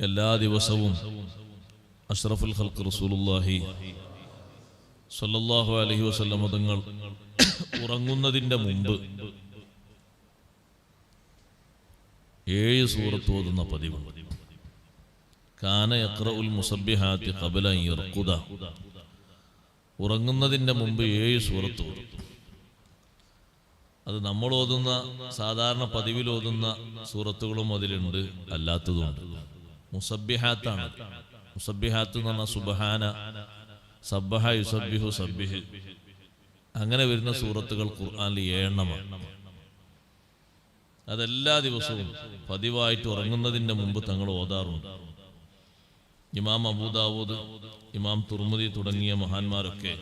എല്ലാ ദിവസവും അഷ്റഫുൽ ഖൽക്ക് റസൂലുള്ളാഹി സല്ലല്ലാഹു അലൈഹി വസല്ലം തങ്ങൾ ഉറങ്ങുന്നതിന്റെ മുമ്പ് ഏഴ് സൂറത്ത് ഓതുന്ന പതിവ്. കാന യക്രഉൽ മുസബ്ബിഹാത്തി അൻ യർഖുദ. ഉറങ്ങുന്നതിന്റെ മുമ്പ് ഏഴ് സൂറത്ത് ഓതും. അത് നമ്മൾ ഓതുന്ന സാധാരണ പതിവിൽ ഓതുന്ന സൂറത്തുകളും അതിലുണ്ട് അല്ലാത്തതുണ്ട് മുസബ്ബിഹാത്താണ്. മുസബിഹാത്ത് എന്ന് പറഞ്ഞാൽ സുബഹാന. സബ്ബഹ യുസബിഹു സബ്ബിഹ്. അങ്ങനെ വരുന്ന സൂറത്തുകൾ ഖുർആാനിൽ ഏഴെണ്ണമാണ്. അതെല്ലാ ദിവസവും പതിവായിട്ട് ഉറങ്ങുന്നതിന്റെ മുമ്പ് തങ്ങൾ ഓതാറുണ്ട്. ഇമാം അബൂദാവൂദ് ഇമാം തുർമുദി തുടങ്ങിയ മഹാന്മാരൊക്കെ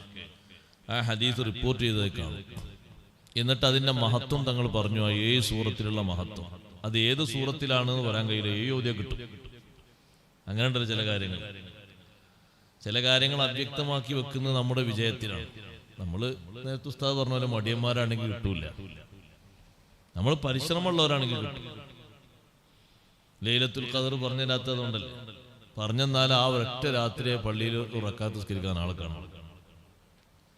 ആ ഹദീസ് റിപ്പോർട്ട് ചെയ്തത് കാണും. എന്നിട്ട് അതിന്റെ മഹത്വം തങ്ങൾ പറഞ്ഞു ആ ഏഴ് സൂറത്തിലുള്ള മഹത്വം. അത് ഏത് സൂറത്തിലാണെന്ന് പറയാൻ കഴിയില്ല. ഏഴ് ഓതിയ കിട്ടും. അങ്ങനെ ഉണ്ടല്ലോ ചില കാര്യങ്ങൾ. ചില കാര്യങ്ങൾ അവ്യക്തമാക്കി വെക്കുന്നത് നമ്മുടെ വിജയത്തിലാണ്. നമ്മൾ നേരത്തെ ഉസ്താദ് പറഞ്ഞ പോലെ മടിയന്മാരാണെങ്കിൽ കിട്ടൂല. നമ്മൾ പരിശ്രമമുള്ളവരാണെങ്കിൽ കിട്ടും. ലൈലത്തുൽ ഖദർ പറഞ്ഞതിനകത്തതുകൊണ്ടല്ലേ പറഞ്ഞെന്നാൽ ആ ഒരൊറ്റ രാത്രിയെ പള്ളിയിൽ ഉറക്കാത്ത സ്കരിക്കാൻ ആളെ കാണും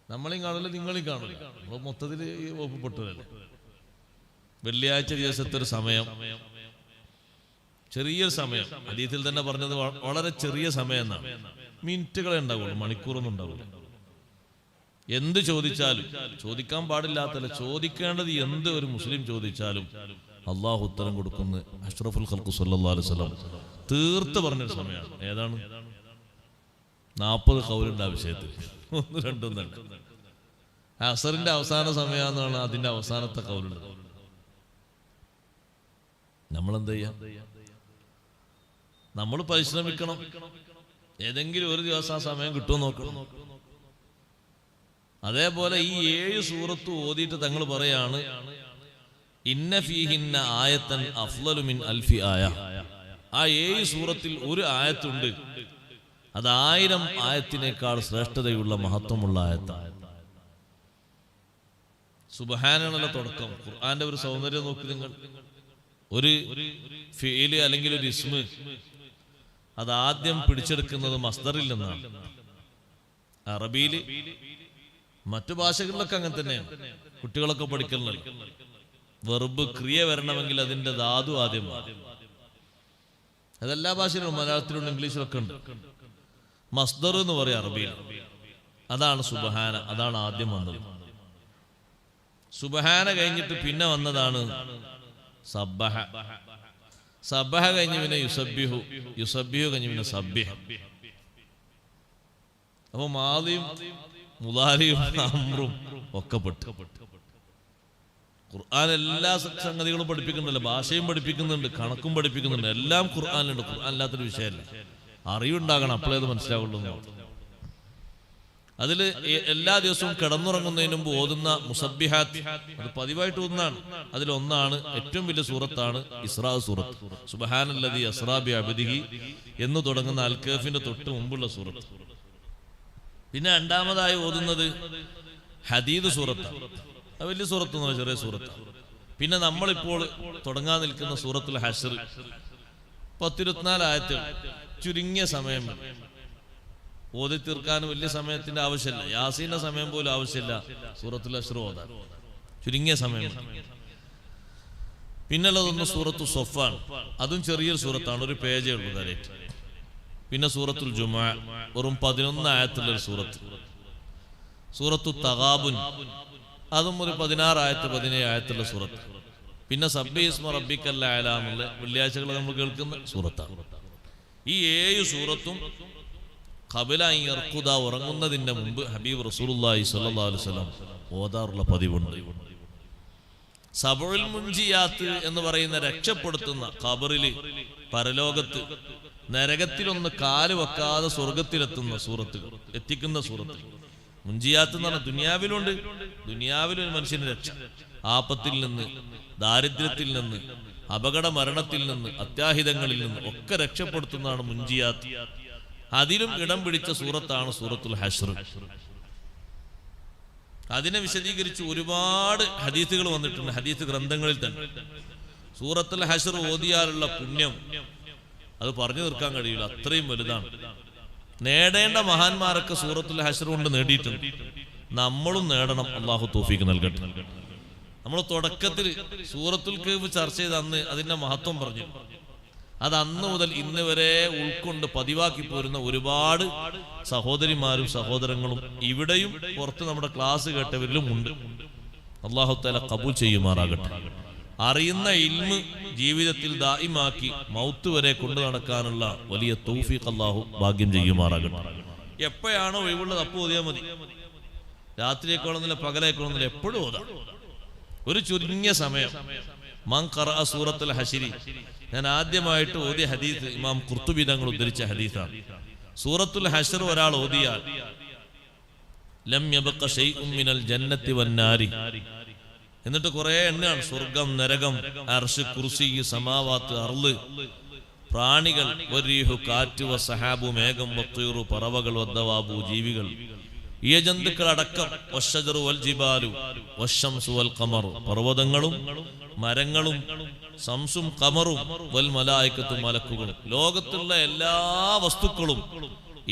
നമ്മളെയും കാണില്ല നിങ്ങളെയും കാണില്ല നമ്മൾ മൊത്തത്തിൽ വകുപ്പെട്ടതല്ലേ വെള്ളിയാഴ്ച ദിവസത്തെ ഒരു സമയം. ചെറിയൊരു സമയം. അതീതിൽ തന്നെ പറഞ്ഞത് വളരെ ചെറിയ സമയം എന്നാണ് മിനിറ്റുകളെ ഉണ്ടാവുള്ളൂ മണിക്കൂറൊന്നും ഉണ്ടാവില്ല എന്ത് ചോദിച്ചാലും ചോദിക്കാൻ പാടില്ലാത്തല്ല ചോദിക്കേണ്ടത് എന്ത് ഒരു മുസ്ലിം ചോദിച്ചാലും അള്ളാഹു ഉത്തരം കൊടുക്കുന്ന. അഷ്റഫുൽ ഖൽക്കു സല്ലല്ലാഹു അലൈഹി വസല്ലം തീർത്ത് പറഞ്ഞൊരു സമയമാണ്. ഏതാണ്? നാൽപ്പത് കൗലുണ്ട് ആ വിഷയത്തിൽ. ഒന്ന് രണ്ടും തന്നെ അസറിന്റെ അവസാന സമയമെന്നാണ് അതിന്റെ അവസാനത്തെ കൗലുണ്ട് നമ്മളെന്ത് ചെയ്യാം? നമ്മൾ പരിശ്രമിക്കണം. ഏതെങ്കിലും ഒരു ദിവസം ആ സമയം കിട്ടുമോ നോക്കണം. അതേപോലെ ഈ ഏഴ് സൂറത്ത് ഓതിയിട്ട് തങ്ങൾ പറയാണ് ഇന്ന ഫീഹിന്ന ആയത്തൻ അഫ്ലലുമിൻ അൽഫി ആയ. ആ ഏഴ് സൂറത്തിൽ ഒരു ആയത്തുണ്ട്. അത് ആയിരം ആയത്തിനേക്കാൾ ശ്രേഷ്ഠതയുള്ള മഹത്വമുള്ള ആയത്താണ് സുബഹാനുള്ള തുടക്കം. ഖുർആന്റെ ഒരു സൗന്ദര്യം നോക്കി നിങ്ങൾ. ഒരു ഫീൽ അല്ലെങ്കിൽ ഒരു ഇസ്മ്. അത് ആദ്യം പിടിച്ചെടുക്കുന്നത് മസ്ദറിൽ നിന്നാണ്. അറബിയിൽ മറ്റു ഭാഷകളിലൊക്കെ അങ്ങനെ തന്നെയാണ്. കുട്ടികളൊക്കെ പഠിക്കുന്നത് വെറുബ് ക്രിയ വരണമെങ്കിൽ അതിന്റെ ധാതു ആദ്യം. അതെല്ലാ ഭാഷയിലും മലയാളത്തിലും ഇംഗ്ലീഷിലൊക്കെ ഉണ്ട്. മസ്ദർ എന്ന് പറയും അറബിയിൽ. അതാണ് സുബഹാന അതാണ് ആദ്യം വന്നത്. സുബഹാന കഴിഞ്ഞിട്ട് പിന്നെ വന്നതാണ് സബ്ബഹ. സബ്ബഹ കഴിഞ്ഞ് പിന്നെ യുസബ്ബിഹു. യുസബ്ബിഹു കഴിഞ്ഞ് പിന്നെ സബ്യഹ അപ്പൊ മാതിയും മുതാലിയും അമ്രും ഒക്കെ പെട്ടു. ഖുർആൻ എല്ലാ സംഗതികളും പഠിപ്പിക്കുന്നുണ്ടല്ലോ ഭാഷയും പഠിപ്പിക്കുന്നുണ്ട് കണക്കും പഠിപ്പിക്കുന്നുണ്ട്. എല്ലാം ഖുർആാനുണ്ട് ഖുർആൻ അല്ലാത്തൊരു വിഷയമല്ല. അറിവുണ്ടാകണം അപ്പോഴേ അത് മനസ്സിലാവുള്ളൂ അതിൽ എല്ലാ ദിവസവും കിടന്നുറങ്ങുന്നതിന് മുമ്പ് ഓതുന്ന മുസബിഹാത്ത് അത് പതിവായിട്ട് ഒന്നാണ് അതിലൊന്നാണ് ഏറ്റവും വലിയ സൂറത്താണ് ഇസ്രാ സൂറത്ത്. സുബഹാനല്ലതി അസ്രാബി അബദിഹി എന്ന് തുടങ്ങുന്ന അൽഖഫിന്റെ തൊട്ട് മുമ്പുള്ള സൂറത്ത്. പിന്നെ രണ്ടാമതായി ഓതുന്നത് ഹദീദ് സൂറത്ത് അത് വലിയ സൂറത്ത് എന്ന് പറഞ്ഞാൽ ചെറിയ സൂറത്ത്. പിന്നെ നമ്മളിപ്പോൾ തുടങ്ങാൻ നിൽക്കുന്ന സൂറത്തുൽ ഹഷർ പത്തിരുപത്തിനാല് ചുരുങ്ങിയ സമയം. ഓതി തീർക്കാൻ വലിയ സമയത്തിന്റെ ആവശ്യമില്ല. യാസീന്റെ സമയം പോലും ആവശ്യമില്ല. സൂറത്തുൽ അഷ്റു ഓതാൻ. ചുരുങ്ങിയ സമയം. പിന്നുള്ളതൊന്ന് സൂറത്തു സൊഫാൻ. അതും ചെറിയൊരു സൂറത്താണ്. ഒരു പേജേ ഉള്ളൂ കരേറ്റ് പിന്നെ സൂറത്തുൽ ജുമാ. വെറും പതിനൊന്ന് ആയത്തുള്ള ഒരു സൂറത്ത്. സൂറത്തു തഗാബുൻ അതും ഒരു പതിനാറ് ആയത്ത് പതിനേഴ് ആയത്തുള്ള സൂറത്ത്. പിന്നെ സബ്ബി ഇസ്മ റബ്ബിക്കല്ല എന്നുള്ള വെള്ളിയാഴ്ചകൾ നമ്മൾ കേൾക്കുന്ന സൂറത്താണ്. ഈ ഏഴ് സൂറത്തും ഖബല ഇർക്കുദ ഉറങ്ങുന്നതിന്റെ മുമ്പ് ഹബീബ് റസൂലുള്ളാഹി സ്വല്ലല്ലാഹു അലൈഹി വസല്ലം ഓതാറുള്ള പതിവുണ്ട്. സബുൽ മുൻജിയാത്ത് എന്ന് പറയുന്ന രക്ഷപ്പെടുത്തുന്ന കബറിൽ പരലോകത്ത് നരകത്തിലൊന്ന് കാൽ വെക്കാതെ സ്വർഗത്തിലെത്തുന്ന സൂറത്ത് എത്തിക്കുന്ന സൂറത്ത് മുൻജിയാത്ത് എന്ന് പറഞ്ഞാൽ ദുനിയാവിലുണ്ട്. ദുനിയാവിലൊരു മനുഷ്യന് രക്ഷ. ആപത്തിൽ നിന്ന് ദാരിദ്ര്യത്തിൽ നിന്ന് അപകട മരണത്തിൽ നിന്ന് അത്യാഹിതങ്ങളിൽ നിന്ന് ഒക്കെ രക്ഷപ്പെടുത്തുന്നതാണ് മുൻജിയാത്ത്. അതിലും ഇടം പിടിച്ച സൂറത്താണ് സൂറത്തുൽ ഹഷ്ർ. അതിനെ വിശദീകരിച്ച് ഒരുപാട് ഹദീസുകൾ വന്നിട്ടുണ്ട് ഹദീസ് ഗ്രന്ഥങ്ങളിൽ തന്നെ. സൂറത്തുൽ ഹഷർ ഓതിയാലുള്ള പുണ്യം അത് പറഞ്ഞു തീർക്കാൻ കഴിയില്ല അത്രയും വലുതാണ്. നേടേണ്ട മഹാന്മാരൊക്കെ സൂറത്തുൽ ഹഷർ കൊണ്ട് നേടിയിട്ടുണ്ട്. നമ്മളും നേടണം അള്ളാഹു തോഫിക്ക് നൽകട്ടെ. നമ്മൾ തുടക്കത്തിൽ സൂറത്തുൽ കേവ് ചർച്ച ചെയ്ത് അന്ന് അതിന്റെ മഹത്വം പറഞ്ഞു. അത് അന്ന് മുതൽ ഇന്ന് വരെ ഉൾക്കൊണ്ട് പതിവാക്കി പോരുന്ന ഒരുപാട് സഹോദരിമാരും സഹോദരങ്ങളും ഇവിടെയും പുറത്ത് നമ്മുടെ ക്ലാസ് കേട്ടവരിലും ഉണ്ട്. അള്ളാഹുത്തല തല കബൂൽ ചെയ്യുമാറാകട്ടെ. അറിയുന്ന ഇൽമ് ജീവിതത്തിൽ ദായിമാക്കി മൗത്ത് വരെ കൊണ്ടു നടക്കാനുള്ള വലിയ തൗഫീഖ് അള്ളാഹു ഭാഗ്യം ചെയ്യുമാറാകട്ടെ. എപ്പോഴാണോ ഒഴിവുള്ളത് അപ്പോൾ ഓതിയാൽ മതി. രാത്രിയേക്കോളന്നില്ല പകലേക്കോളന്നില്ല എപ്പോഴും ഓതാം. ഒരു ചുരുങ്ങിയ സമയം. മങ്കറ സൂറത്തുൽ ഹശരി. ഞാൻ ആദ്യമായിട്ട് ഓതിയ ഹദീസ് ഇമാം ഖുർത്തുബി തങ്ങൾ ഉദ്ധരിച്ച ഹദീസാണ്. സൂറത്തുൽ ഹഷർ ഒരാൾ ഓതിയാൽ ലം മിനൽ ജന്നത്തി വന്നാരി എന്നിട്ട് കുറെ എണ്ണയാണ് സ്വർഗം നരകം അർഷ് കുർസി സമാവാത്ത് അർൾ. പ്രാണികൾ വരീഹു കാറ്റ് വ സഹാബു മേഘം വത്തീറു പറവകൾ വദ്ദവാബു ജീവികൾ. ഈ പർവതങ്ങളും മരങ്ങളും സംസും കമറും വൽ മലായിക്കത്തും മലക്കുകളും. ലോകത്തുള്ള എല്ലാ വസ്തുക്കളും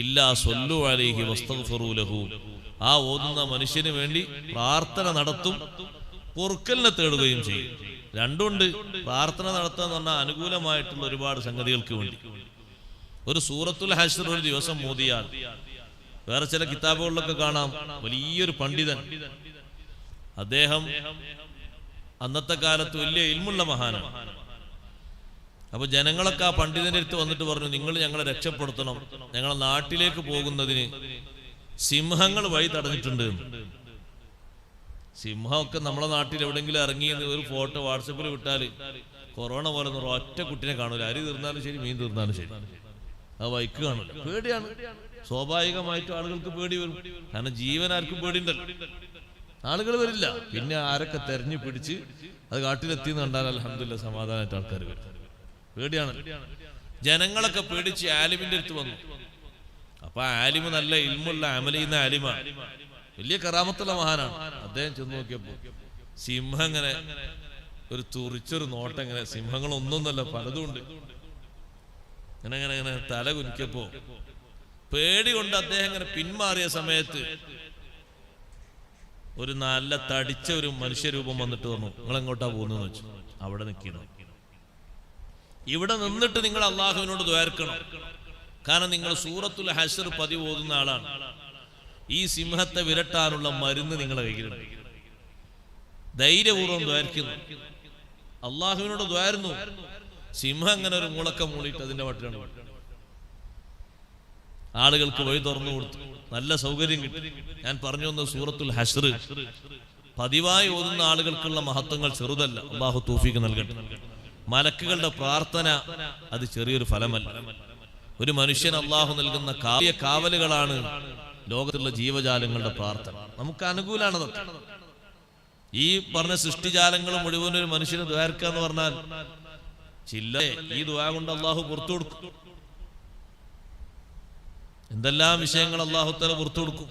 ഇല്ലാ സ്വല്ലു അലൈഹി വസ്തഗ്ഫിറു ലഹു. ആ ഓതുന്ന മനുഷ്യന് വേണ്ടി പ്രാർത്ഥന നടത്തും പൊറുക്കലിനെ തേടുകയും ചെയ്യും. രണ്ടുണ്ട് പ്രാർത്ഥന നടത്തുക എന്ന് പറഞ്ഞാൽ അനുകൂലമായിട്ടുള്ള ഒരുപാട് സംഗതികൾക്ക് വേണ്ടി. ഒരു സൂറത്തുൽ ഹഷർ ഒരു ദിവസം മോദിയാൽ വേറെ ചില കിതാബുകളിലൊക്കെ കാണാം. വലിയൊരു പണ്ഡിതൻ. അദ്ദേഹം അന്നത്തെ കാലത്ത് വലിയ ഇൽമുള്ള മഹാനാണ്. അപ്പൊ ജനങ്ങളൊക്കെ ആ പണ്ഡിതന്റെ അടുത്ത് വന്നിട്ട് പറഞ്ഞു നിങ്ങൾ ഞങ്ങളെ രക്ഷപ്പെടുത്തണം. ഞങ്ങളെ നാട്ടിലേക്ക് പോകുന്നതിന് സിംഹങ്ങൾ വഴി തടഞ്ഞിട്ടുണ്ട്. സിംഹമൊക്കെ നമ്മളെ നാട്ടിൽ എവിടെയെങ്കിലും ഇറങ്ങി ഒരു ഫോട്ടോ വാട്സപ്പിൽ വിട്ടാൽ കൊറോണ പോലെ ഒറ്റ കുട്ടിനെ കാണൂല. അരി തീർന്നാലും ശരി മീൻ തീർന്നാലും ശരി. ആ വൈക്ക് കാണൂല. പേടിയാണ്. സ്വാഭാവികമായിട്ടും ആളുകൾക്ക് പേടി വരും. കാരണം ജീവൻ ആർക്കും പേടിയുണ്ടല്ലോ. ആളുകൾ വരില്ല. പിന്നെ ആരൊക്കെ തെരഞ്ഞു പിടിച്ച് അത് കാട്ടിലെത്തി കണ്ടാൽ അലഹമില്ല സമാധാനമായിട്ട് ആൾക്കാർ വരും. പേടിയാണ്. ജനങ്ങളൊക്കെ പേടിച്ച് ആലിമിന്റെ അടുത്ത് വന്നു. അപ്പൊ ആലിമ് നല്ല ഇൽമുള്ള അമല ആലിമ. വലിയ കറാമത്തുള്ള മഹാനാണ്. അദ്ദേഹം ചെന്ന് നോക്കിയപ്പോ സിംഹം ഇങ്ങനെ ഒരു തുറിച്ചൊരു നോട്ടം ഇങ്ങനെ സിംഹങ്ങൾ ഒന്നൊന്നല്ല പലതും ഉണ്ട്. ഇങ്ങനെ ഇങ്ങനെ ഇങ്ങനെ തല കുനിക്കപ്പോ പേടി കൊണ്ട് അദ്ദേഹം ഇങ്ങനെ പിന്മാറിയ സമയത്ത് ഒരു നല്ല തടിച്ച ഒരു മനുഷ്യരൂപം വന്നിട്ട് വന്നു നിങ്ങൾ എങ്ങോട്ടാ പോകുന്നതെന്ന് വെച്ചു? അവിടെ നിൽക്കണം? ഇവിടെ നിന്നിട്ട് നിങ്ങൾ അള്ളാഹുവിനോട് ദ്വേർക്കണം കാരണം നിങ്ങൾ സൂറത്തുൽ ഹസർ പതിവ് ഓതുന്ന ആളാണ്. ഈ സിംഹത്തെ വിരട്ടാനുള്ള മരുന്ന് നിങ്ങളെ കയ്യിലുണ്ട്. ധൈര്യപൂർവം ദ്വാരിക്കുന്നു. അള്ളാഹുവിനോട് ദ്വാരുന്നു. സിംഹം അങ്ങനെ ഒരു മുളക്കം മൂളിയിട്ട് അതിന്റെ വട്ടിലാണ് വിട്ടു. ആളുകൾക്ക് വഴി തുറന്നു കൊടുത്തു. നല്ല സൗകര്യം കിട്ടി. ഞാൻ പറഞ്ഞു വന്ന സൂറത്തുൽ ഹഷർ പതിവായി ഓതുന്ന ആളുകൾക്കുള്ള മഹത്വങ്ങൾ ചെറുതല്ല. അള്ളാഹു തൂഫിക്ക് നൽകട്ടെ. മലക്കുകളുടെ പ്രാർത്ഥന അത് ചെറിയൊരു ഫലമല്ല. ഒരു മനുഷ്യൻ അള്ളാഹു നൽകുന്ന കാവ്യ കാവലുകളാണ് ലോകത്തിലുള്ള ജീവജാലങ്ങളുടെ പ്രാർത്ഥന. നമുക്ക് അനുകൂലമാണ് ഈ പറഞ്ഞ സൃഷ്ടിജാലങ്ങൾ മുഴുവൻ ഒരു മനുഷ്യന് ദ്വാരക്കുക എന്ന് പറഞ്ഞാൽ ചില്ല ഈ ദ്വാ കൊണ്ട് അള്ളാഹു പുറത്തു കൊടുക്കും. എന്തെല്ലാം വിഷയങ്ങൾ അള്ളാഹു തല പുറത്തു കൊടുക്കും?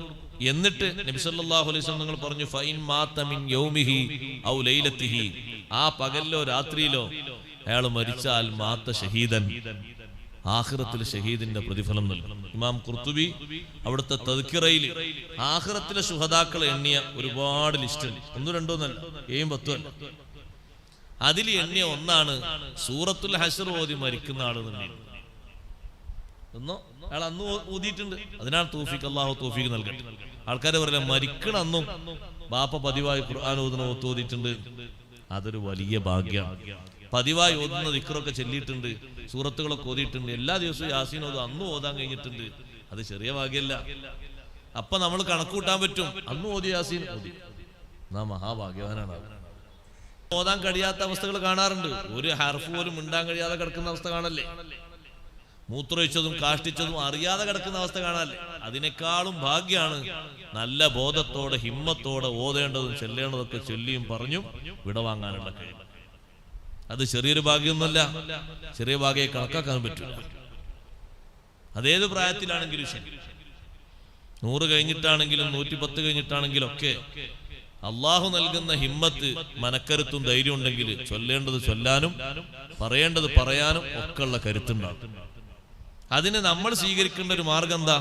എന്നിട്ട് നബിസല്ലാഹു വസല്ലം നിങ്ങൾ പറഞ്ഞു ഫൈൻ മാത്തമിൻ യൗമിഹി ഔ ലൈലത്തിഹി. ആ പകലിലോ രാത്രിയിലോ അയാൾ മരിച്ചാൽ മാത്ത ഷഹീദൻ ആഖിറത്തിൽ ഷഹീദിന്റെ പ്രതിഫലം നൽകും. ഇമാം കുർത്തുബി അവിടുത്തെ തദ്ക്കിറയിൽ ആഹ്റത്തിലെ സുഹതാക്കൾ എണ്ണിയ ഒരുപാട് ലിസ്റ്റ് ഒന്നും രണ്ടോ നല്ല ഏയും പത്തും അല്ല. അതിൽ എണ്ണിയ ഒന്നാണ് സൂറത്തുൽ ഹസർ ഓതി മരിക്കുന്ന ആൾ തന്നെ എന്നോ അയാൾ അന്ന് ഊതിയിട്ടുണ്ട്. അതിനാണ് തൂഫിക്ക് അള്ളാഹു തൂഫിക്ക് നൽകട്ടെ ആൾക്കാരെ പറയില്ല മരിക്കണ അന്നും ബാപ്പ പതിവായി ഖുർആൻ ഓതുന്ന ഓത്ത് ഓതിയിട്ടുണ്ട്. അതൊരു വലിയ ഭാഗ്യം. പതിവായി ഓതുന്ന ദിക്കറൊക്കെ ചെല്ലിയിട്ടുണ്ട്. സൂറത്തുകളൊക്കെ ഓതിയിട്ടുണ്ട്. എല്ലാ ദിവസവും യാസീൻ ഓതും. അന്നും ഓതാൻ കഴിഞ്ഞിട്ടുണ്ട്. അത് ചെറിയ ഭാഗ്യമല്ല അപ്പൊ നമ്മൾ കണക്ക് കൂട്ടാൻ പറ്റും. അന്ന് ഓതി യാസീൻ. ഓതി. നാ മഹാഭാഗ്യവാനാണ്. ഓതാൻ കഴിയാത്ത അവസ്ഥകൾ കാണാറുണ്ട്. ഒരു ഹർഫ് പോലും മിണ്ടാൻ കഴിയാതെ കിടക്കുന്ന അവസ്ഥ കാണല്ലേ? മൂത്രമൊഴിച്ചതും കാഷ്ടിച്ചതും അറിയാതെ കിടക്കുന്ന അവസ്ഥ കാണാല്ലേ? അതിനേക്കാളും ഭാഗ്യമാണ് നല്ല ബോധത്തോടെ ഹിമ്മത്തോടെ ഓതേണ്ടതും ചെല്ലേണ്ടതൊക്കെ ചൊല്ലിയും പറഞ്ഞു വിടവാങ്ങാനുള്ള കഴിവ്. അത് ചെറിയൊരു ഭാഗ്യമൊന്നുമല്ല. ചെറിയ ഭാഗ്യയെ കണക്കാക്കാൻ പറ്റില്ല അതേത് പ്രായത്തിലാണെങ്കിലും ശരി. നൂറ് കഴിഞ്ഞിട്ടാണെങ്കിലും നൂറ്റി പത്ത് കഴിഞ്ഞിട്ടാണെങ്കിലും ഒക്കെ അള്ളാഹു നൽകുന്ന ഹിമ്മത്ത് മനക്കരുത്തും ധൈര്യം ഉണ്ടെങ്കിൽ ചൊല്ലേണ്ടത് ചൊല്ലാനും പറയേണ്ടത് പറയാനും ഒക്കെയുള്ള ഉള്ള കരുത്തുണ്ടാവും അതിന് നമ്മൾ സ്വീകരിക്കേണ്ട ഒരു മാർഗം എന്താ?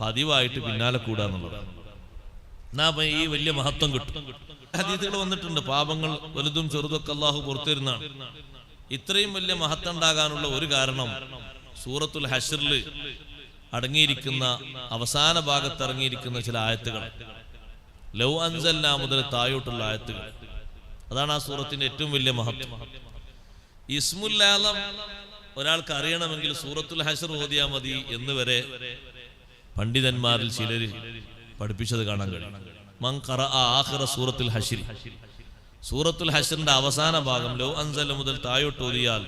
പതിവായിട്ട് പിന്നാലെ കൂടാന്നുള്ളത് എന്നാ ഈ വലിയ മഹത്വം കിട്ടും. അതീതികൾ വന്നിട്ടുണ്ട് പാപങ്ങൾ വലുതും ചെറുതൊക്കെ അള്ളാഹു പുറത്തിരുന്നാണ് ഇത്രയും വലിയ മഹത്വം ഉണ്ടാകാനുള്ള ഒരു കാരണം സൂറത്തുൽ ഹഷറിൽ അടങ്ങിയിരിക്കുന്ന അവസാന ഭാഗത്ത് ഇറങ്ങിയിരിക്കുന്ന ചില ആയത്തുകൾ. ലവ് അൻസല്ല മുതൽ തായോട്ടുള്ള ആയത്തുകൾ. അതാണ് ആ സൂറത്തിന്റെ ഏറ്റവും വലിയ മഹത്വം. ഇസ്മുല്ലാലം ഒരാൾക്ക് അറിയണമെങ്കിൽ സൂറത്തുൽ ഹസർ ഓതിയാ മതി എന്ന് വരെ പണ്ഡിതന്മാരിൽ ചിലർ പഠിപ്പിച്ചത് കാണാൻ കഴിയും. സൂറത്തുൽ ഹഷിർ സൂറത്തുൽ ഹഷറിന്റെ അവസാന ഭാഗം ലോ അൻസല മുതൽ തായോട്ട് ഓതിയാൽ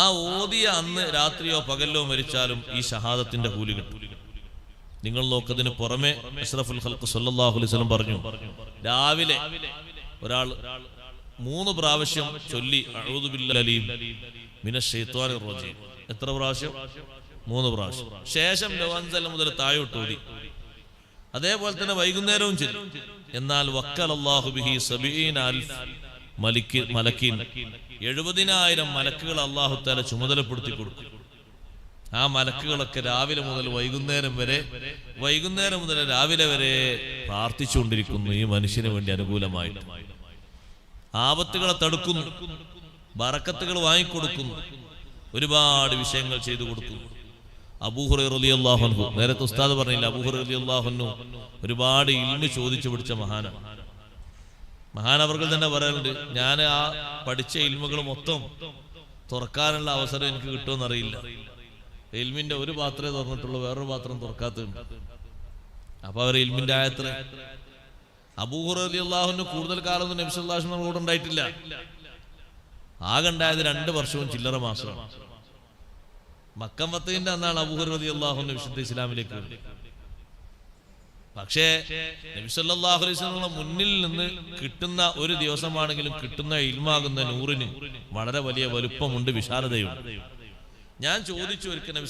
ആ ഓതിയ അന്ന് രാത്രിയോ പകലോ മരിച്ചാലും ഈ ഷഹാദത്തിന്റെ കൂലി കിട്ടും. നിങ്ങൾ നോക്കതിന് പുറമെ അഷ്റഫുൽ ഹൽക്ക് വസല്ലം പറഞ്ഞു രാവിലെ ഒരാൾ മൂന്ന് പ്രാവശ്യം ചൊല്ലി അഊദു ശൈത്വാനിർ എത്ര പ്രാവശ്യം? മൂന്ന് പ്രാവശ്യം. ശേഷം ലവാൻസല മുതൽ താഴോട്ട് ഓതി അതേപോലെ തന്നെ വൈകുന്നേരവും ചെല്ലും. എന്നാൽ വക്കൽ ബിഹി സബീന അൽഫ് എഴുപതിനായിരം മലക്കുകൾ അള്ളാഹു താല ചുമതലപ്പെടുത്തി കൊടുക്കും. ആ മലക്കുകളൊക്കെ രാവിലെ മുതൽ വൈകുന്നേരം വരെ വൈകുന്നേരം മുതൽ രാവിലെ വരെ പ്രാർത്ഥിച്ചുകൊണ്ടിരിക്കുന്നു. ഈ മനുഷ്യന് വേണ്ടി അനുകൂലമായിട്ട്. ആപത്തുകളെ തടുക്കുന്നു. ബറക്കത്തുകൾ വാങ്ങിക്കൊടുക്കുന്നു ഒരുപാട് വിഷയങ്ങൾ ചെയ്തു കൊടുക്കുന്നു അബൂഹുറ റലി അള്ളാഹുനു നേരത്തെ ഉസ്താദ് പറഞ്ഞില്ല അബൂഹുറ റലി അള്ളാഹുനു ഒരുപാട് ഇന്ന് ചോദിച്ചു പിടിച്ച മഹാന. മഹാനവർകൾ തന്നെ പറയാറുണ്ട് ഞാൻ ആ പഠിച്ച ഇൽമുകൾ മൊത്തം തുറക്കാനുള്ള അവസരം എനിക്ക് കിട്ടുമെന്ന് അറിയില്ല ഇൽമിന്റെ ഒരു പാത്രമേ തുറന്നിട്ടുള്ളൂ വേറൊരു പാത്രം തുറക്കാത്തുണ്ട് അപ്പൊ അവർ ഇൽമിന്റെ ആയത്ര. അബൂഹുറ അലി അള്ളാഹുന് കൂടുതൽ കാലമൊന്നും നബിസുല്ലാഹിന്റെ കൂടെ ഉണ്ടായിട്ടില്ല. ആകെ ഉണ്ടായത് രണ്ട് വർഷവും ചില്ലറ മാസമാണ്. മക്കം വത്തതിന്റെ അന്നാണ് അബൂഹുർ അലി അള്ളാഹുന്റെ വിശുദ്ധ ഇസ്ലാമിലേക്ക് പക്ഷേ നബിസല്ലാഹു മുന്നിൽ നിന്ന് കിട്ടുന്ന ഒരു ദിവസമാണെങ്കിലും കിട്ടുന്ന ഇൽമാകുന്ന നൂറിന് വളരെ വലിയ വലുപ്പമുണ്ട് വിശാലതയുണ്ട്. ഞാൻ ചോദിച്ചു ഒരിക്കൽ നബി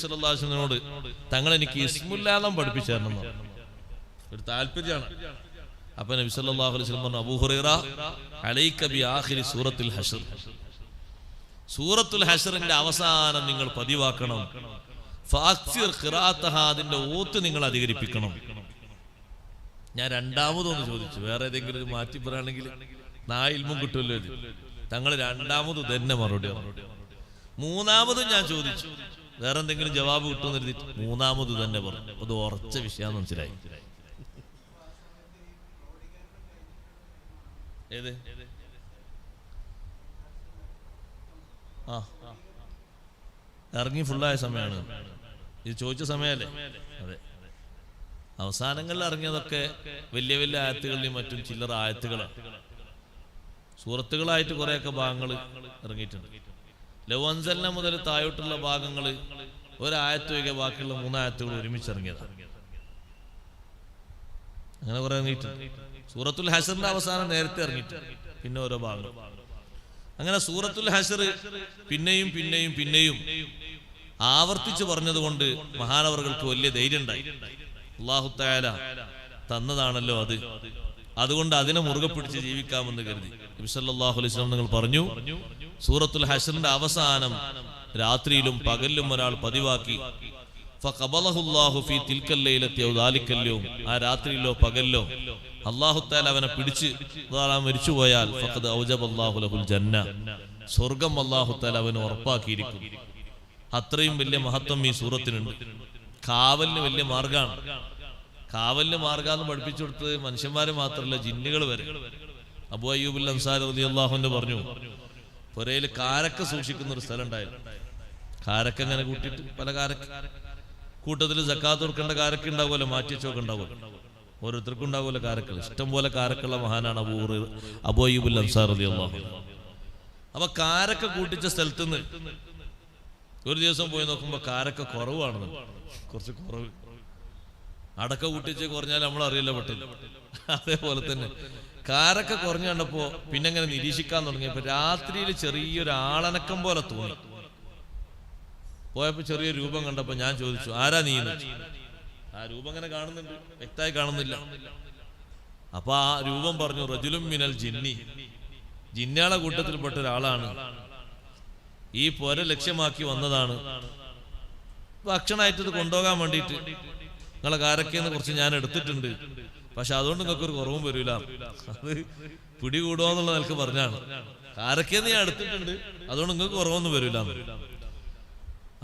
തങ്ങൾ എനിക്ക് ഇസ്മുല്ലാദം പഠിപ്പിച്ചു ഒരു താല്പര്യമാണ്. അപ്പൊ നബി അലൈഹി പറഞ്ഞു അബൂഹുറ ഹുറൈറ അലൈക ബി ആഖിരി സൂറത്തുൽ ഹശ്ർ. സൂറത്തുൽ ഹസറിന്റെ അവസാനം നിങ്ങൾ പതിവാക്കണം. അതിന്റെ ഓത്ത് നിങ്ങൾ അധികരിപ്പിക്കണം. ഞാൻ രണ്ടാമതൊന്ന് ചോദിച്ചു. വേറെ ഏതെങ്കിലും മാറ്റി പറയുകയാണെങ്കിൽ നായിൽമും കിട്ടുമല്ലോ ഇത്. തങ്ങൾ രണ്ടാമത് തന്നെ മറുപടി മൂന്നാമതും ഞാൻ ചോദിച്ചു. വേറെ എന്തെങ്കിലും ജവാബ് കിട്ടുമെന്ന് എഴുതി മൂന്നാമത് തന്നെ പറഞ്ഞു. അത് ഉറച്ച വിഷയം മനസ്സിലായി. ഏത്? ഇറങ്ങി ഫുള്ളായ സമയമാണ് ഇത് ചോദിച്ച സമയമല്ലേ അതെ. അവസാനങ്ങളിൽ ഇറങ്ങിയതൊക്കെ വലിയ വലിയ ആയത്തുകളിലും മറ്റും ചില്ലറ ആയത്തുകളാണ്. സൂറത്തുകളായിട്ട് കുറേയൊക്കെ ഭാഗങ്ങൾ ഇറങ്ങിയിട്ടുണ്ട്. ലവൻസലിനെ മുതൽ താഴോട്ടുള്ള ഭാഗങ്ങൾ ഒരായത്തൊഴികെ ബാക്കിയുള്ള മൂന്നായത്തുകൾ ഒരുമിച്ച് ഇറങ്ങിയതാണ്. അങ്ങനെ കുറെ ഇറങ്ങിയിട്ടുണ്ട്. സൂറത്തുൽ ഹസറിന്റെ അവസാനം നേരത്തെ ഇറങ്ങിയിട്ടുണ്ട്. പിന്നെ ഓരോ ഭാഗങ്ങൾ അങ്ങനെ സൂറത്തുൽ ഹസർ പിന്നെയും പിന്നെയും പിന്നെയും ആവർത്തിച്ച് പറഞ്ഞതുകൊണ്ട് മഹാനവർകൾക്ക് വലിയ ധൈര്യം ഉണ്ടായി അള്ളാഹു തായാല തന്നതാണല്ലോ അത്. അതുകൊണ്ട് അതിനെ മുറുകെ പിടിച്ച് ജീവിക്കാമെന്ന് കരുതി. നബി സല്ലല്ലാഹു അലൈഹി നിങ്ങൾ പറഞ്ഞു സൂറത്തുൽ ഹഷറിന്റെ അവസാനം രാത്രിയിലും പകലിലും ഒരാൾ പതിവാക്കി രാത്രിയിലോ പകലിലോ അള്ളാഹു താല അവനെ പിടിച്ച് മരിച്ചുപോയാൽ ഫഖദ് ജന്ന. സ്വർഗം അള്ളാഹു താല അവന് ഉറപ്പാക്കിയിരിക്കും. അത്രയും വലിയ മഹത്വം ഈ സൂറത്തിനുണ്ട്. കാവലിന് വലിയ മാർഗമാണ് കാവലിന് മാർഗാന്ന് പഠിപ്പിച്ചു കൊടുത്തത് മനുഷ്യന്മാര് മാത്രമല്ല ജിന്നുകൾ വരെ. അബു അയ്യൂബുൽ അൻസാർ പറഞ്ഞു പുരയിൽ കാരക്ക സൂക്ഷിക്കുന്ന ഒരു സ്ഥലം ഉണ്ടായിരുന്നു. കാരക്ക കൂട്ടിയിട്ട്? പല കാരക്ക. കൂട്ടത്തിൽ ജക്കാത്ത് കൊടുക്കേണ്ട കാരക്ക ഉണ്ടാവുമല്ലോ മാറ്റി വെച്ചൊക്കെ ഉണ്ടാവുമല്ലോ. ഓരോരുത്തർക്കും ഉണ്ടാവുമല്ലോ കാരക്കൾ. ഇഷ്ടം പോലെ കാരക്കുള്ള മഹാനാണ് അബൂ അബോയിബുൽ അൻസാർ അലി അള്ളാഹു അപ്പൊ കാരക്ക കൂട്ടിച്ച സ്ഥലത്ത് നിന്ന് ഒരു ദിവസം പോയി നോക്കുമ്പോ കാരക്ക കുറവാണ്. കുറച്ച് കുറവ്. അടക്ക കൂട്ടിച്ച് കുറഞ്ഞാൽ നമ്മൾ അറിയില്ല പെട്ടെന്ന്. അതേപോലെ തന്നെ. കാരക്ക കുറഞ്ഞു കണ്ടപ്പോ പിന്നെ അങ്ങനെ നിരീക്ഷിക്കാൻ തുടങ്ങിയപ്പോ രാത്രിയിൽ ചെറിയൊരു ആളനക്കം പോലെ തോന്നി. പോയപ്പോ ചെറിയ രൂപം കണ്ടപ്പോ ഞാൻ ചോദിച്ചു ആരാ നീ ആ രൂപം അങ്ങനെ കാണുന്നുണ്ട് വ്യക്തമായി കാണുന്നില്ല. അപ്പൊ ആ രൂപം പറഞ്ഞു റജുലും മിനൽ ജിന്നി. ജിന്നയാളെ കൂട്ടത്തിൽപ്പെട്ട ഒരാളാണ്. ഈ പുര ലക്ഷ്യമാക്കി വന്നതാണ്. ഭക്ഷണമായിട്ട് ഇത് കൊണ്ടുപോകാൻ വേണ്ടിയിട്ട്. നിങ്ങളെ കാരക്കേന്ന് കുറച്ച് ഞാൻ എടുത്തിട്ടുണ്ട്. പക്ഷെ അതുകൊണ്ട് നിങ്ങൾക്ക് ഒരു കുറവും വരില്ല അത് പിടികൂടുക എന്നുള്ള നിലയ്ക്ക് പറഞ്ഞാണ്. കാരക്കേന്ന് ഞാൻ എടുത്തിട്ടുണ്ട്. അതുകൊണ്ട് നിങ്ങൾക്ക് കുറവൊന്നും വരില്ല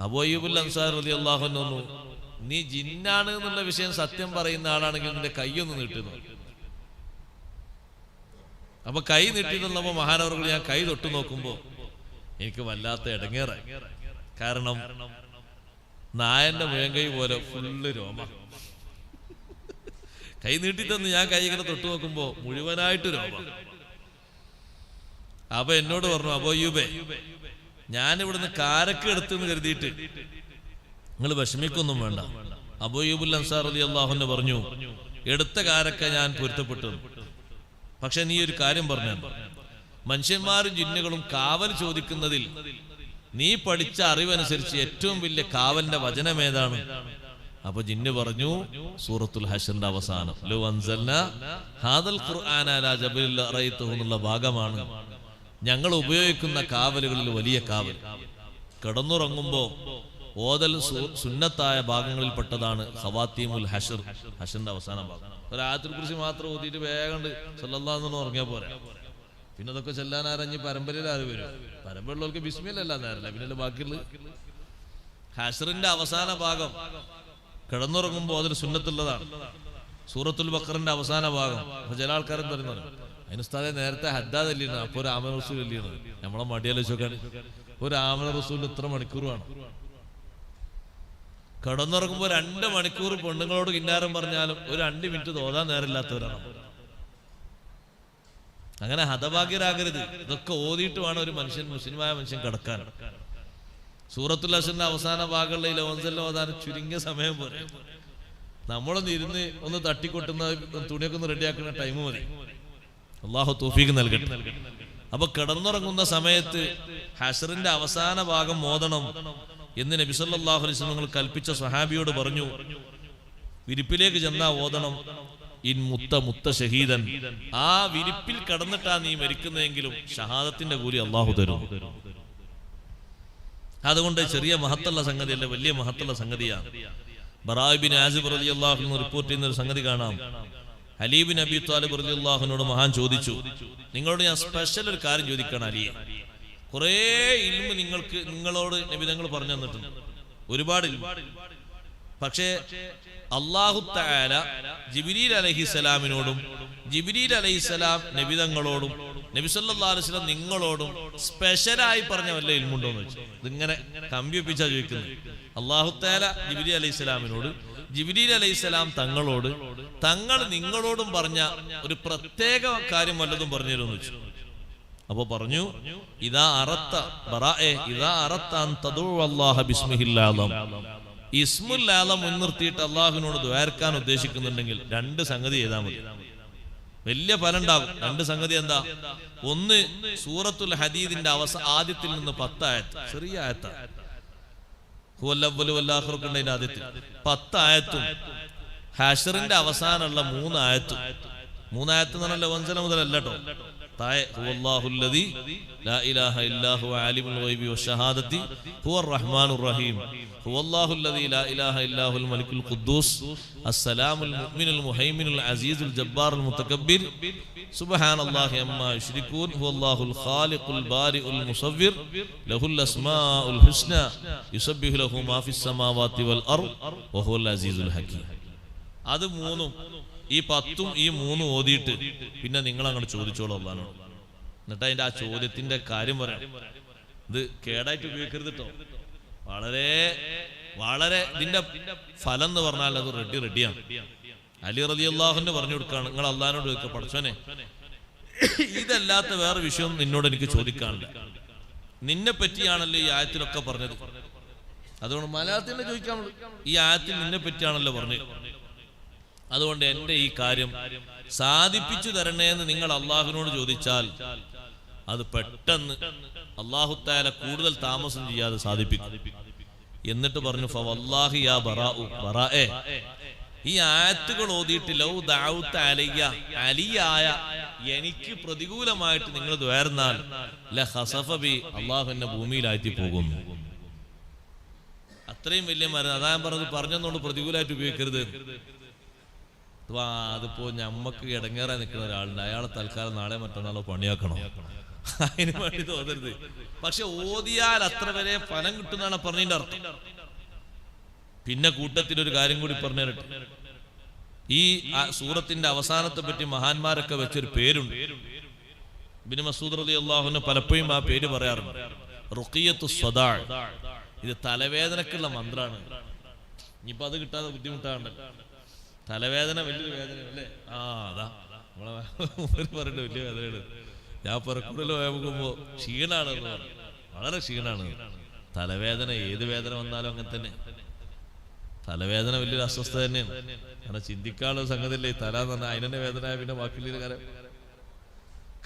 അബോയ്യൂബുൽ അൻസാർ റതി അള്ളാഹുന്നു നീ ജിന്നാണ് എന്നുള്ള വിഷയം സത്യം പറയുന്ന ആളാണെങ്കിൽ നിന്റെ കൈയൊന്ന് നീട്ടുന്നു? അപ്പൊ കൈ നീട്ടിയിട്ടുള്ളപ്പോ മഹാനവർകൾ ഞാൻ കൈ തൊട്ടു നോക്കുമ്പോ എനിക്ക് വല്ലാത്ത ഇടങ്ങേറ കാരണം നായന്റെ മുഴങ്കൈ പോലെ ഫുള്ള് രോമ. കൈ നീട്ടി തന്നു ഞാൻ കൈ ഇങ്ങനെ തൊട്ടു നോക്കുമ്പോ മുഴുവനായിട്ട് രോമ. അപ്പൊ എന്നോട് പറഞ്ഞു അബോയ്യൂബേ ഞാൻ ഇവിടുന്ന് കാരക്ക് എടുത്തെന്ന് കരുതിയിട്ട് നിങ്ങൾ വിഷമിക്കൊന്നും വേണ്ട. അബോയൂബുൽ അൻസാർ അലി അള്ളാഹുന്നെ പറഞ്ഞു എടുത്ത കാരക്ക ഞാൻ പൊരുത്തപ്പെട്ടു. പക്ഷെ നീ ഒരു കാര്യം പറഞ്ഞു മനുഷ്യന്മാരും ജിന്നുകളും കാവൽ ചോദിക്കുന്നതിൽ നീ പഠിച്ച അറിവനുസരിച്ച് ഏറ്റവും വലിയ കാവലിന്റെ വചനം ഏതാണ്? അപ്പൊ ജിന്ന് പറഞ്ഞു സൂറത്തുൽ ഹഷറിന്റെ അവസാനം ഹാദൽ ഖുർആന എന്നുള്ള ഭാഗമാണ്. ഞങ്ങൾ ഉപയോഗിക്കുന്ന കാവലുകളിൽ വലിയ കാവൽ. കിടന്നുറങ്ങുമ്പോ ഓതൽ സുന്നത്തായ ഭാഗങ്ങളിൽ പെട്ടതാണ് ഹവാത്തീമുൽ ഹഷർ ഹഷറിന്റെ അവസാന ഭാഗം. ഒരു ആയത്തിൽ കുറിച്ച് മാത്രം ഓതിയിട്ട് വേഗം സല്ലാന്ന് ഉറങ്ങിയ പോരാ. പിന്നെ അതൊക്കെ ചെല്ലാൻ ആരഞ്ഞ് പരമ്പരയിൽ ആര് വരും? പരമ്പരയുള്ളവർക്ക് ബിസ്മില്ലല്ല നേരല്ല പിന്നെ ബാക്കിയുള്ള ഹഷറിന്റെ അവസാന ഭാഗം. കിടന്നുറങ്ങുമ്പോൾ അതിൽ സുന്നത്തുള്ളതാണ്. സൂറത്തുൽ ബക്കറിന്റെ അവസാന ഭാഗം. ചില ആൾക്കാരും പറയുന്നത്? അതിന് ഉസ്താദെ നേരത്തെ ഹദ്ദാദ് അല്ലിയാണ് അപ്പൊ ഒരു ആമന റസൂൽ അല്ലിയാണ് നമ്മളെ മടിയാലോചിക്കാൻ ഒരു ആമന റസൂൽ ഇത്ര മണിക്കൂറുമാണ് കിടന്നുറങ്ങുമ്പോൾ രണ്ട് മണിക്കൂർ പെണ്ണുങ്ങളോട് കിന്നാരം പറഞ്ഞാലും ഒരു രണ്ട് മിനിറ്റ് തോന്നാൻ നേരമില്ലാത്തവരാണ്. അങ്ങനെ ഹതഭാഗ്യരാകരുത്. ഇതൊക്കെ ഓതിയിട്ട് വേണം ഒരു മനുഷ്യൻ മുസ്ലിമായ മനുഷ്യൻ കിടക്കാൻ. സൂറത്തുൽ ഹസന്റെ അവസാന ഭാഗങ്ങളിൽ ലോൻസെല്ലാം ഓതാൻ ചുരുങ്ങിയ സമയം പോലെ നമ്മളൊന്ന് ഇരുന്ന് ഒന്ന് തട്ടിക്കൊട്ടുന്ന തുണിയൊക്കെ ഒന്ന് റെഡിയാക്കുന്ന ടൈം മതി. അള്ളാഹു തൗഫീഖ് നൽകട്ടെ. അപ്പൊ കിടന്നുറങ്ങുന്ന സമയത്ത് ഹസറിന്റെ അവസാന ഭാഗം മോദണം എന്ന് നബി സല്ലല്ലാഹു അലൈഹി വസല്ലം കൽപ്പിച്ച സഹാബിയോട് പറഞ്ഞു. വിരിപ്പിലേക്ക് ചെന്നാ ഓതണം. ഇൻ മുത്ത മുത്ത ഷഹീദൻ ആ വിരിപ്പിൽ കടന്നിട്ടാ നീ മരിക്കുന്നതെങ്കിലും ഷഹാദത്തിന്റെ കൂലി അള്ളാഹു തരും. അതുകൊണ്ട് ചെറിയ മഹത്തുള്ള സംഗതിയല്ല വലിയ മഹത്തുള്ള സംഗതിയാണ്. ബറാബിൻ ആസിബ് റലി അള്ളാഹു റിപ്പോർട്ട് ചെയ്യുന്ന ഒരു സംഗതി കാണാം. അലീബിൻ അബി താലിബ് റലിള്ളാഹുനോട് മഹാൻ ചോദിച്ചു നിങ്ങളോട് ഞാൻ സ്പെഷ്യൽ ഒരു കാര്യം ചോദിക്കണം അലിയെ കുറേ ഇൽമ് നിങ്ങൾക്ക് നിങ്ങളോട് നബിതങ്ങൾ പറഞ്ഞു തന്നിട്ടുണ്ട്. ഒരുപാട് പക്ഷേ അള്ളാഹു തആല ജിബിലീൽ അലഹിസലാമിനോടും ജിബിലീൽ അലഹിസലാം നബിതങ്ങളോടും നബി സല്ലല്ലാഹു അലൈഹി വസല്ലം നിങ്ങളോടും സ്പെഷ്യലായി പറഞ്ഞ വല്ല ഇൽമുണ്ടോ എന്ന് വെച്ചു. ഇതിങ്ങനെ കമ്പി ഒപ്പിച്ചാ ചോദിക്കുന്നത്. അള്ളാഹു തആല ജിബിലി അലൈഹി സ്വലാമിനോട് ജിബിലീൽ അലൈഹി സ്വലാം തങ്ങളോട് തങ്ങൾ നിങ്ങളോടും പറഞ്ഞ ഒരു പ്രത്യേക കാര്യം വല്ലതും പറഞ്ഞിരുന്നു വെച്ചു. അപ്പൊ പറഞ്ഞു ഇതാ അറത്ത ഇതാ അറത്താൻ ഇസ്മുല്ലാദം മുൻനിർത്തിയിട്ട് അള്ളാഹുവിനോട് ദ്വാരക്കാൻ ഉദ്ദേശിക്കുന്നുണ്ടെങ്കിൽ രണ്ട് സംഗതി ചെയ്താൽ മതി. വലിയ ഫലം ഉണ്ടാകും രണ്ട് സംഗതി എന്താ? ഒന്ന് സൂറത്തുൽ ഹദീദിന്റെ അവസ ആദ്യത്തിൽ നിന്ന് പത്തായത്ത് ചെറിയ ആയത്ത ആദ്യത്തിൽ. പത്തായത്തും. ഹാഷറിന്റെ അവസാനമുള്ള മൂന്നായത്തും. മൂന്നായത്ത് വഞ്ചന മുതൽ അല്ലട്ടോ ുംബാറുൽ ലാ ഇലാഹ ഗൈബി വശഹാദതി ഹുവർ റഹ്മാനുർ റഹീം. ലാ ഇലാഹ ഖുദ്ദൂസ്. അസ്സലാമുൽ അസീസുൽ ജബ്ബാറുൽ സുബ്ഹാനല്ലാഹി അമ്മാ يشركون هو الله الخالق البارئ المصور له الأسماء الحسنى يسبح له ما في السماوات والأرض وهو العزيز الحكيم അത് മൂന്നും ഈ പത്തും ഈ മൂന്നും ഓതിയിട്ട് പിന്നെ നിങ്ങൾ അങ്ങോട്ട് ചോദിച്ചോളൂ അള്ളഹാനോട് എന്നിട്ട് അതിന്റെ ആ ചോദ്യത്തിന്റെ കാര്യം പറയാം. ഇത് കേടായിട്ട് ഉപയോഗിക്കരുത് കേട്ടോ വളരെ വളരെ ഇതിന്റെ ഫലം എന്ന് പറഞ്ഞാൽ അത് റെഡി റെഡിയാണ്. അലി റതി അള്ളാഹുന്ന് പറഞ്ഞു കൊടുക്കാണ്. നിങ്ങൾ അള്ളഹാനോട് ചോദിക്കുക പഠിച്ചോനെ ഇതല്ലാത്ത വേറെ വിഷയം നിന്നോട് എനിക്ക് ചോദിക്കാനില്ല. നിന്നെ പറ്റിയാണല്ലോ ഈ ആയത്തിലൊക്കെ പറഞ്ഞത്. അതുകൊണ്ട് മലയാളത്തിൽ ചോദിക്കാൻ ഈ ആയത്തിൽ നിന്നെ പറ്റിയാണല്ലോ പറഞ്ഞത്. അതുകൊണ്ട് എന്റെ ഈ കാര്യം സാധിപ്പിച്ചു തരണേന്ന് നിങ്ങൾ അള്ളാഹുവിനോട് ചോദിച്ചാൽ അത് പെട്ടെന്ന് അള്ളാഹുത്താല കൂടുതൽ താമസം ചെയ്യാതെ സാധിപ്പിക്കും. എന്നിട്ട് പറഞ്ഞു യാ ഈ ആയത്തുകൾ ഓതിയിട്ട് ലൗ ദാവൂത്ത് അലിയ അലിയായ എനിക്ക് പ്രതികൂലമായിട്ട് നിങ്ങൾ ദ്വേർന്നാൽ ല ഹസഫബി അള്ളാഹു എന്നെ ഭൂമിയിലാറ്റി പോകുന്നു. അത്രയും വലിയ മരം അതാ ഞാൻ പറഞ്ഞത് പറഞ്ഞെന്നുകൊണ്ട് പ്രതികൂലമായിട്ട് ഉപയോഗിക്കരുത്. അതിപ്പോ ഞമ്മക്ക് ഇടങ്ങേറാൻ നിൽക്കുന്ന ഒരാളുണ്ട്. അയാളെ തൽക്കാലം നാളെ മറ്റന്നാളോ പണിയാക്കണം? അതിന് വേണ്ടി തോന്നരുത്. പക്ഷെ ഓതിയാൽ അത്ര വരെ ഫലം കിട്ടുന്നതാണ് പറഞ്ഞതിന്റെ അർത്ഥം. പിന്നെ കൂട്ടത്തിൽ ഒരു കാര്യം കൂടി പറഞ്ഞു ഈ സൂറത്തിന്റെ അവസാനത്തെ പറ്റി മഹാന്മാരൊക്കെ വെച്ചൊരു പേരുണ്ട്. ബിൻ മസൂദ് റലി അള്ളാഹുന് പലപ്പോഴും ആ പേര് പറയാറുണ്ട്. ഇത് തലവേദനക്കുള്ള മന്ത്രാണ്. ഇനിയിപ്പോ അത് കിട്ടാതെ ബുദ്ധിമുട്ടാണ് തലവേദന വലിയൊരു വേദന അല്ലേ? ആ അതാ. നമ്മളെ പറയുന്നത് വലിയ വേദനയാണ് ഞാൻ പറക്കൂടലോ നോക്കുമ്പോ ക്ഷീണാണ് വളരെ ക്ഷീണാണ്. തലവേദന ഏത് വേദന വന്നാലും അങ്ങനെ തന്നെ. തലവേദന വലിയൊരു അസ്വസ്ഥത തന്നെയാണ്. കാരണം ചിന്തിക്കാനുള്ള സംഗതിയല്ലേ? തല എന്ന് അതിനെ വേദന പിന്നെ ബാക്കിയുള്ള കാര്യം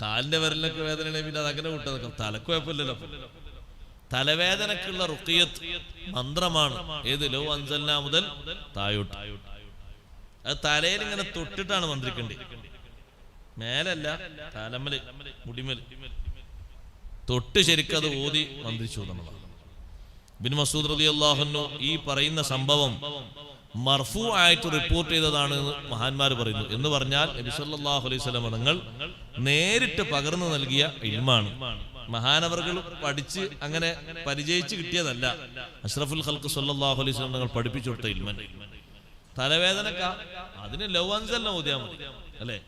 കാലിന്റെ വിരലിനൊക്കെ വേദന പിന്നെ അങ്ങനെ വിട്ടതൊക്കെ തലക്ക് കുഴപ്പമില്ലല്ലോ. തലവേദനക്കുള്ള റുക്കിയത്ത് മന്ത്രമാണ്. ഏത്? ലോ അഞ്ചല്ല മുതൽ തായോട്ട്. അത് തലയിൽ ഇങ്ങനെ തൊട്ടിട്ടാണ് മന്ത്രിക്കേണ്ടത്. മേലല്ല തലമൽ മുടിമൽ തൊട്ട് ശരിക്കത് ഓതി മന്ത്രിച്ചു എന്നുള്ളതാണ് ബിൻ മസൂദ് റതി അള്ളാഹുനു ഈ പറയുന്ന സംഭവം മർഫു ആയിട്ട് റിപ്പോർട്ട് ചെയ്തതാണ് മഹാന്മാർ പറയുന്നു. എന്ന് പറഞ്ഞാൽ നബി അലൈഹി വസല്ലം തങ്ങൾ നേരിട്ട് പകർന്നു നൽകിയ ഇൽമാണ്. മഹാനവറുകൾ പഠിച്ച് അങ്ങനെ പരിചയിച്ച് കിട്ടിയതല്ല. അഷ്റഫുൽ ഖൽക്ക് സല്ലാഹു അലൈഹി വസല്ലം തങ്ങൾ പഠിപ്പിച്ചു കൊടുത്ത ഇൽമൻ. തലവേദനക്ക അതിന് ലവാൻസല്ല ഓതിയാ മതി. അല്ലേ?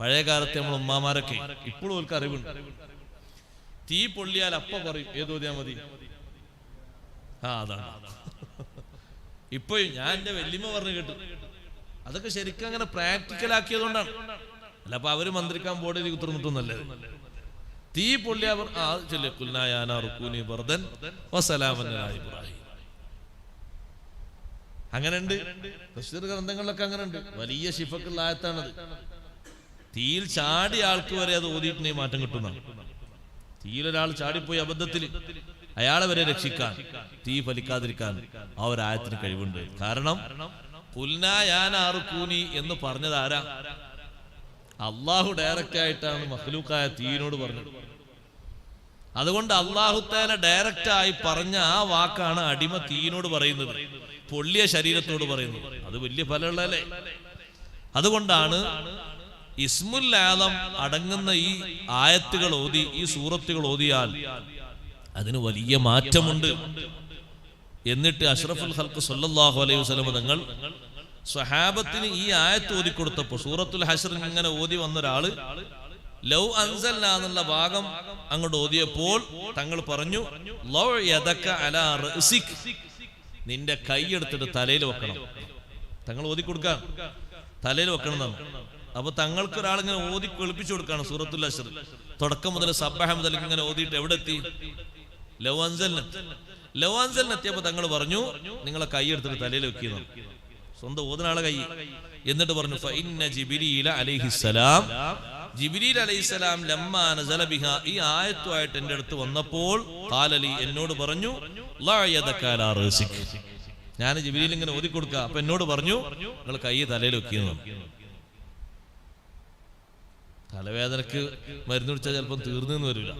പഴയ കാലത്തെ നമ്മൾ ഉമ്മാമാരൊക്കെ ഇപ്പോഴും അവർക്ക് അറിവുണ്ട്. തീ പൊള്ളിയാൽ അപ്പ പറയും ഏത് ഓതിയാ മതി? ആ അതാണ്. ഇപ്പോഴും ഞാൻ എന്റെ വല്യമ്മ പറഞ്ഞു കേട്ടു. അതൊക്കെ ശരിക്കും അങ്ങനെ പ്രാക്ടിക്കൽ ആക്കിയതുകൊണ്ടാണ് അല്ല അപ്പൊ അവർ മന്ത്രിക്കാൻ ബോർഡിൽ ഉത്തർന്നിട്ടൊന്നല്ലേ തീ പൊള്ളി അവർ ആ ചൊല്ലി. കുൽനായാന റുക്കൂനി ബർദൻ ഇബ്രാഹിം. അങ്ങനെ ഉണ്ട് തഫ്സീർ ഗ്രന്ഥങ്ങളിലൊക്കെ അങ്ങനെ ഉണ്ട് വലിയ ശിഫക്കുള്ള ആയത്താണത്. തീയിൽ ചാടി ആൾക്ക് വരെ അത് ഓതിയിട്ടുണ്ടെങ്കിൽ മാറ്റം കിട്ടുന്നതാണ്. തീയിലൊരാൾ ചാടിപ്പോയി അബദ്ധത്തിൽ. അയാളെ വരെ രക്ഷിക്കാൻ തീ ഫലിക്കാതിരിക്കാൻ ആ ഒരു ആയത്തിന് കഴിവുണ്ട്. കാരണം പുൽനായാനാറുക്കൂനി എന്ന് പറഞ്ഞത് ആരാ? അള്ളാഹു ഡയറക്റ്റ് ആയിട്ടാണ് മഹ്ലൂക്കായ തീയിനോട് പറഞ്ഞത്. അതുകൊണ്ട് അള്ളാഹുത്തേനെ ഡയറക്റ്റ് ആയി പറഞ്ഞ ആ വാക്കാണ് അടിമ തീയിനോട് പറയുന്നത്. പൊള്ളിയ ശരീരത്തോട് പറയുന്നത്. അത് വലിയ ഫലമുള്ളതല്ലേ? അതുകൊണ്ടാണ് ഇസ്മുൽ ആലം അടങ്ങുന്ന ഈ ആയത്തുകൾ ഓതി ഈ സൂറത്തുകൾ ഓതിയാൽ അതിന് വലിയ മാറ്റമുണ്ട്. എന്നിട്ട് അഷ്റഫുൽ ഹൽക്ക് സല്ലാഹു അലൈഹി വസല്ലം തങ്ങൾ സ്വഹാബത്തിന് ഈ ആയത്ത് ഓതി കൊടുത്തപ്പോൾ സൂറത്തുൽ ഹഷർ ഇങ്ങനെ ഓതി വന്ന ഒരാൾ ലൗ അൻസല്ല എന്നുള്ള ഭാഗം അങ്ങോട്ട് ഓതിയപ്പോൾ തങ്ങൾ പറഞ്ഞു അല നിന്റെ കൈ എടുത്തിട്ട് തലയിൽ വെക്കണം. തങ്ങൾ ഓതി കൊടുക്കാൻ തലയിൽ വെക്കണം എന്നാണ്. അപ്പൊ തങ്ങൾക്ക് ഒരാളിങ്ങനെ ഓതി കേൾപ്പിച്ചു കൊടുക്കാണ് സൂറത്തുൽ അഷർ തുടക്കം മുതൽ സബ്ബഹ മുതൽ ഇങ്ങനെ ഓതിയിട്ട് എവിടെ എത്തി ലവാൻസലിന്. ലവാൻസലിന് എത്തിയപ്പോ തങ്ങൾ പറഞ്ഞു നിങ്ങളെ കൈ എടുത്തിട്ട് തലയിൽ വെക്കുന്നു സ്വന്തം ഓതിനാളെ കൈ. എന്നിട്ട് പറഞ്ഞു ഫഇന്ന ജിബിരില അലൈഹിസ്സലാം ജിബിരിൽ അലൈഹിസ്സലാം ലമ്മ നസല ബിഹ. ഈ ആയത്തുമായിട്ട് എന്റെ അടുത്ത് വന്നപ്പോൾ കാലലി എന്നോട് പറഞ്ഞു ഞാൻ ജിബിരിയിൽ ഇങ്ങനെ ഓതി കൊടുക്കുക അപ്പൊ എന്നോട് പറഞ്ഞു നിങ്ങൾ കൈ തലയിൽ വെക്കുന്നു തലവേദനക്ക് മരുന്ന് കുടിച്ചാൽ ചിലപ്പം തീർന്നു വരില്ല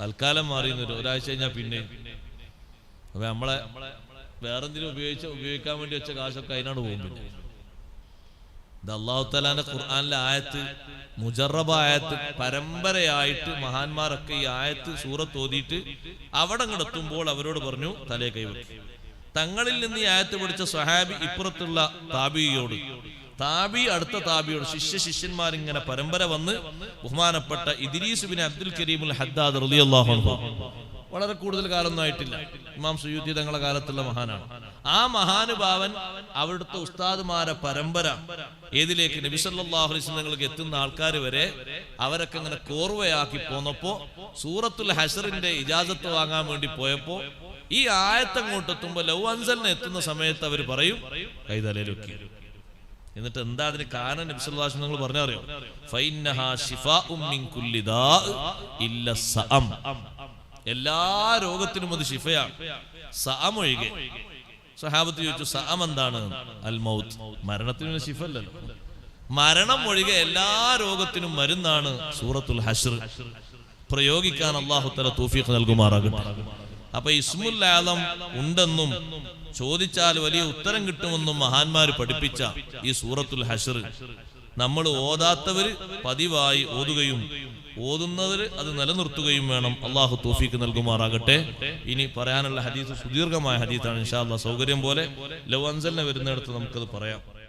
തൽക്കാലം മാറി വരും ഒരാഴ്ച കഴിഞ്ഞാൽ പിന്നെ. അപ്പൊ നമ്മളെ വേറെന്തിനും ഉപയോഗിച്ച ഉപയോഗിക്കാൻ വേണ്ടി വെച്ച കാശൊക്കെ അതിനാണ് പോകും ഇത് അള്ളാഹു തലാന്റെ ഖുർആാനിലെ ആയത്ത് മുജറബ ആയത്ത് പരമ്പരയായിട്ട് മഹാന്മാരൊക്കെ ഈ ആയത്ത് സൂറത്ത് ഓതിയിട്ട് അവിടെ കിടത്തുമ്പോൾ അവരോട് പറഞ്ഞു തലേ കൈവെക്കും തങ്ങളിൽ നിന്ന് ഈ ആയത്ത് പഠിച്ച സ്വഹാബി ഇപ്പുറത്തുള്ള താബിയോട് താബി അടുത്ത താബിയോട് ശിഷ്യ ശിഷ്യന്മാരിങ്ങനെ പരമ്പര വന്ന് ബഹുമാനപ്പെട്ട ഇദ്രീസ് ബിൻ അബ്ദുൽ കരീമുൽ ഹദ്ദാദ് റളിയല്ലാഹു അൻഹു. വളരെ കൂടുതൽ കാലമൊന്നും ആയിട്ടില്ല. ഇമാം സുയൂത്തി തങ്ങളുടെ കാലത്തുള്ള മഹാനാണ്. ആ മഹാനുഭാവൻ അവിടുത്തെ ഉസ്താദുമാരെ പരമ്പര ഏതിലേക്ക് നബിസല്ലാഹു തങ്ങൾക്ക് എത്തുന്ന ആൾക്കാർ വരെ അവരൊക്കെ ഇങ്ങനെ കോർവയാക്കി പോന്നപ്പോ സൂറത്തുൽ ഹസറിന്റെ ഇജാസത്ത് വാങ്ങാൻ വേണ്ടി പോയപ്പോ ഈ ആയത്തങ്ങോട്ട് എത്തുമ്പോ ലവ് അൻസലിന് എത്തുന്ന സമയത്ത് അവർ പറയും കൈതലയിലൊക്കെ. എന്നിട്ട് എന്താ അതിന് കാരണം നബിസ്വല്ലാസ് നിങ്ങൾ പറഞ്ഞറിയോ എല്ലാ രോഗത്തിനും അത് ശിഫയാണ്. സഅം ഒഴികെ. സഹാബത്ത് ചോദിച്ചു സഅം എന്താണ്? അൽ മൗത്ത്. മരണത്തിന് ശിഫല്ലല്ലോ. മരണം ഒഴികെ എല്ലാ രോഗത്തിനും മരുന്നാണ് സൂറത്തുൽ ഹഷർ. പ്രയോഗിക്കാൻ അള്ളാഹു തല തൂഫീഖ് നൽകുമാറാകട്ടെ. അപ്പൊ ഇസ്മുൽ ആലം ഉണ്ടെന്നും ചോദിച്ചാൽ വലിയ ഉത്തരം കിട്ടുമെന്നും മഹാന്മാർ പഠിപ്പിച്ച ഈ സൂറത്തുൽ ഹഷർ നമ്മൾ ഓതാത്തവര് പതിവായി ഓതുകയും ഓതുന്നവര് അത് നിലനിർത്തുകയും വേണം. അള്ളാഹു തോഫിക്ക് നൽകുമാറാകട്ടെ. ഇനി പറയാനുള്ള ഹദീസ് സുദീർഘമായ ഹദീസാണ്. ഇൻഷാ അള്ളാഹ് സൗകര്യം പോലെ ലവ് അൻസലിനെ വരുന്നിടത്ത് നമുക്കത് പറയാം.